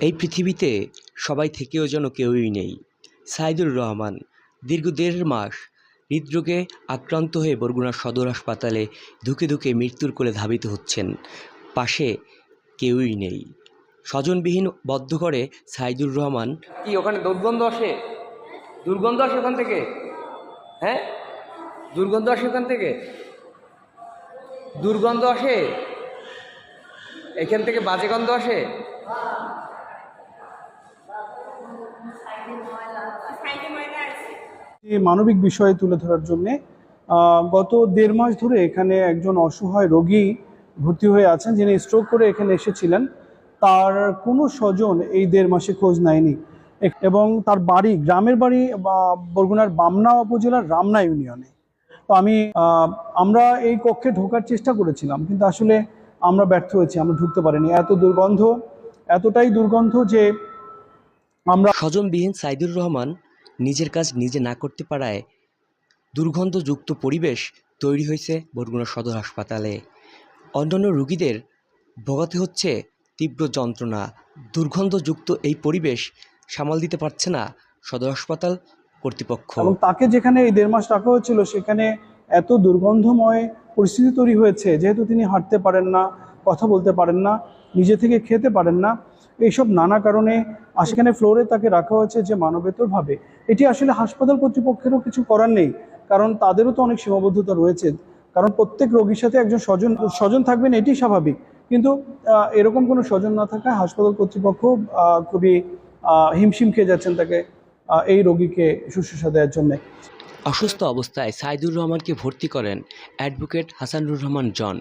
এই পৃথিবীতে সবাই থেকেও যেন কেউই নেই। সাইদুর রহমান দীর্ঘ দেড় মাস হৃদরোগে আক্রান্ত হয়ে বরগুনা সদর হাসপাতালে ধুকে ধুকে মৃত্যুর কোলে ধাবিত হচ্ছেন। পাশে কেউই নেই। স্বজনবিহীন বদ্ধ করে সাইদুর রহমান কি, ওখানে দুর্গন্ধ আসে? দুর্গন্ধ আসে ওখান থেকে? হ্যাঁ? দুর্গন্ধ আসে ওখান থেকে? দুর্গন্ধ আসে? এখান থেকে বাজে গন্ধ আসে? মানবিক বিষয় তুলে ধরার জন্যে গত দেড় মাস ধরে এখানে একজন অসহায় রোগী ভর্তি হয়ে আছেন যিনি স্ট্রোক করে এখানে এসেছিলেন। তার কোনো স্বজন এই দেড় মাসে খোঁজ নেয়নি। এবং তার বাড়ি, গ্রামের বাড়ি বা বরগুনার বামনা উপজেলার রামনা ইউনিয়নে। তো আমি আমরা এই কক্ষে ঢোকার চেষ্টা করেছিলাম, কিন্তু আসলে আমরা ব্যর্থ হয়েছি, আমরা ঢুকতে পারিনি। এত দুর্গন্ধ, এতটাই দুর্গন্ধ যে আমরা স্বজনবিহীন সাইদুর রহমান নিজের কাজ নিজে না করতে পারায় দুর্গন্ধযুক্ত পরিবেশ তৈরি হয়েছে বরগুনা সদর হাসপাতালে। অন্যান্য রুগীদের ভোগাতে হচ্ছে তীব্র যন্ত্রণা। দুর্গন্ধযুক্ত এই পরিবেশ সামাল দিতে পারছে না সদর হাসপাতাল কর্তৃপক্ষ। এবং তাকে যেখানে এই দেড় মাস রাখা হয়েছিল সেখানে এত দুর্গন্ধময় পরিস্থিতি তৈরি হয়েছে যেহেতু তিনি হাঁটতে পারেন না কথা বলতে পারেন না নিজে থেকে খেতে পারেন না। এইসব নানা কারণে সেখানে ফ্লোরে তাকে রাখা হয়েছে যে মানবেতরভাবে। এটি আসলে হাসপাতাল কর্তৃপক্ষেরও কিছু করার নেই, কারণ তাদেরও তো অনেক সীমাবদ্ধতা রয়েছে। কারণ প্রত্যেক রোগীর সাথে একজন স্বজন স্বজন থাকবেন এটি স্বাভাবিক। কিন্তু এরকম কোনো স্বজন না থাকায় হাসপাতাল কর্তৃপক্ষ খুবই হিমশিম খেয়ে যাচ্ছেন তাকে এই রোগীকে শুশ্রূষা দেওয়ার জন্যে। অসুস্থ অবস্থায় সাইদুর রহমানকে ভর্তি করেন অ্যাডভোকেট হাসানুর রহমান জন।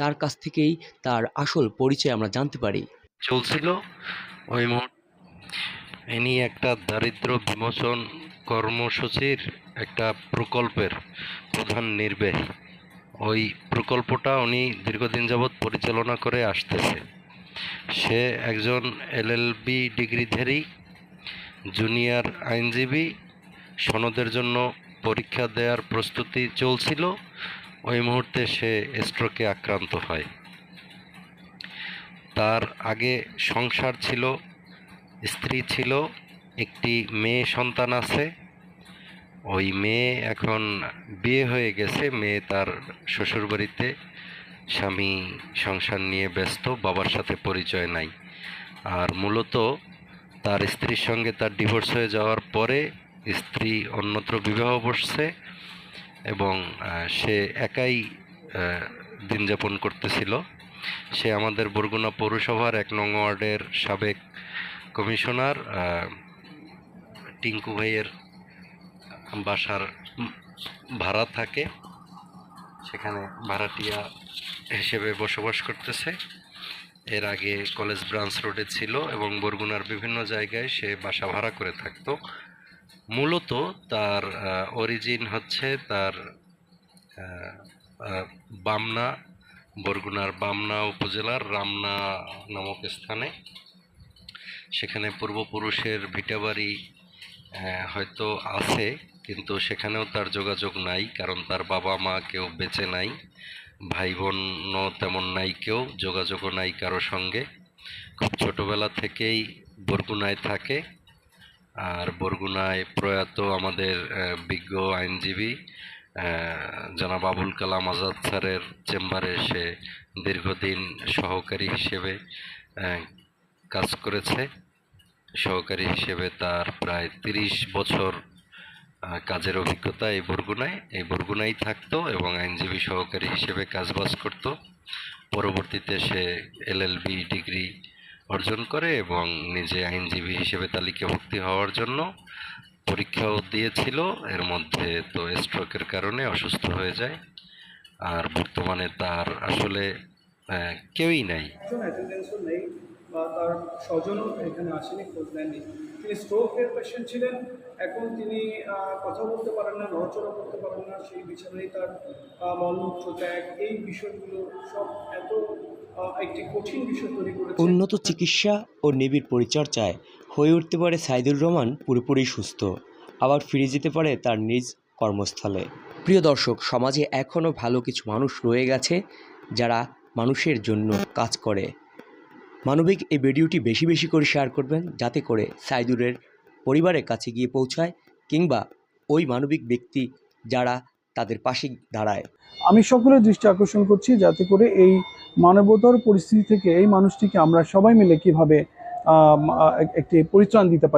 তার কাছ থেকেই তার আসল পরিচয় আমরা জানতে পারি। চলছিল। ওই মুহূর্তে ইনি একটা দারিদ্র বিমোচন কর্মসূচির একটা প্রকল্পের প্রধান নির্বাহী। ওই প্রকল্পটা উনি দীর্ঘদিন যাবৎ পরিচালনা করে আসতেছে সে একজন এলএলবি ডিগ্রিধারী, জুনিয়র আইনজীবী, সনদের জন্য পরীক্ষা দেওয়ার প্রস্তুতি চলছিল। ওই মুহূর্তে সে স্ট্রোকে আক্রান্ত হয়। তার আগে সংসার ছিল, স্ত্রী ছিল, একটি মেয়ে সন্তান আছে। ওই মেয়ে এখন বিয়ে হয়ে গেছে, মেয়ে তার শ্বশুরবাড়িতে, স্বামী সংসার নিয়ে ব্যস্ত, বাবার সাথে পরিচয় নাই। আর মূলত তার স্ত্রীর সঙ্গে তার ডিভোর্স হয়ে যাওয়ার পরে স্ত্রী অন্যত্র বিবাহ বসছে এবং সে একাই দিন যাপন করতেছিল। সে আমাদের বরগুনা পৌরসভার এক নং ওয়ার্ডের সাবেক কমিশনার টিঙ্কু ভাইয়ের বাসার ভাড়া থাকে। সেখানে ভাড়াটিয়া হিসেবে বসবাস করতেছে। এর আগে কলেজ ব্রাঞ্চ রোডে ছিল এবং বরগুনার বিভিন্ন জায়গায় সে বাসা ভাড়া করে থাকতো। মূলত তার অরিজিন হচ্ছে তার বামনা বরগুনার বামনা উপজেলার রামনা নামক স্থানে। সেখানে পূর্বপুরুষের ভিটাবাড়ি হয়তো আছে, কিন্তু সেখানেও তার যোগাযোগ নাই, কারণ তার বাবা মা কেউ বেঁচে নাই ভাই বোনও তেমন নাই, কেউ যোগাযোগও নাই কারও সঙ্গে। খুব ছোটোবেলা থেকেই বরগুনায় থাকে, আর বরগুনায় প্রয়াত আমাদের বিজ্ঞ আইনজীবী জনাব আবুল কালাম আজাদ স্যারের চেম্বারে সে দীর্ঘদিন সহকারী হিসেবে কাজ করেছে। সহকারী হিসেবে তার প্রায় তিরিশ বছর কাজের অভিজ্ঞতা এই বরগুনায়। এই বরগুনায় থাকতো এবং আইনজীবী সহকারী হিসেবে কাজবাজ করত। পরবর্তীতে সে এলএলবি ডিগ্রি অর্জন করে এবং নিজে আইনজীবী হিসেবে তালিকাভুক্তি হওয়ার জন্য পরীক্ষাও দিয়েছিল এর মধ্যে তো স্ট্রোকের কারণে অসুস্থ হয়ে যায়। আর বর্তমানে তার আসলে কেউই নাই। বা তার স্বজনও এখানে আসেনি খোঁজ নেননি। তিনি স্ট্রোকের পেশেন্ট ছিলেন এখন তিনি কথা বলতে পারেন না নড়াচড়া করতে পারেন না সেই বিছানায় তার মলমূত্র ত্যাগ এই বিষয়গুলো সব এত একটি কঠিন বিষয় তৈরি উন্নত চিকিৎসা ও নিবিড় পরিচর্যায় হয়ে উঠতে পারে সাইদুর রহমান পুরোপুরি সুস্থ। আবার ফিরে যেতে পারে তার নিজ কর্মস্থলে। প্রিয় দর্শক, সমাজে এখনও ভালো কিছু মানুষ রয়ে গেছে যারা মানুষের জন্য কাজ করে। মানবিক এই ভিডিওটি বেশি বেশি করে শেয়ার করবেন যাতে করে সাইদুরের পরিবারের কাছে গিয়ে পৌঁছায় কিংবা ওই মানবিক ব্যক্তি যারা তাদের পাশে দাঁড়ায়। আমি সকলের দৃষ্টি আকর্ষণ করছি যাতে করে এই মানবতর পরিস্থিতি থেকে এই মানুষটিকে আমরা সবাই মিলে কীভাবে একটি পরিত্রাণ দিতে পারি।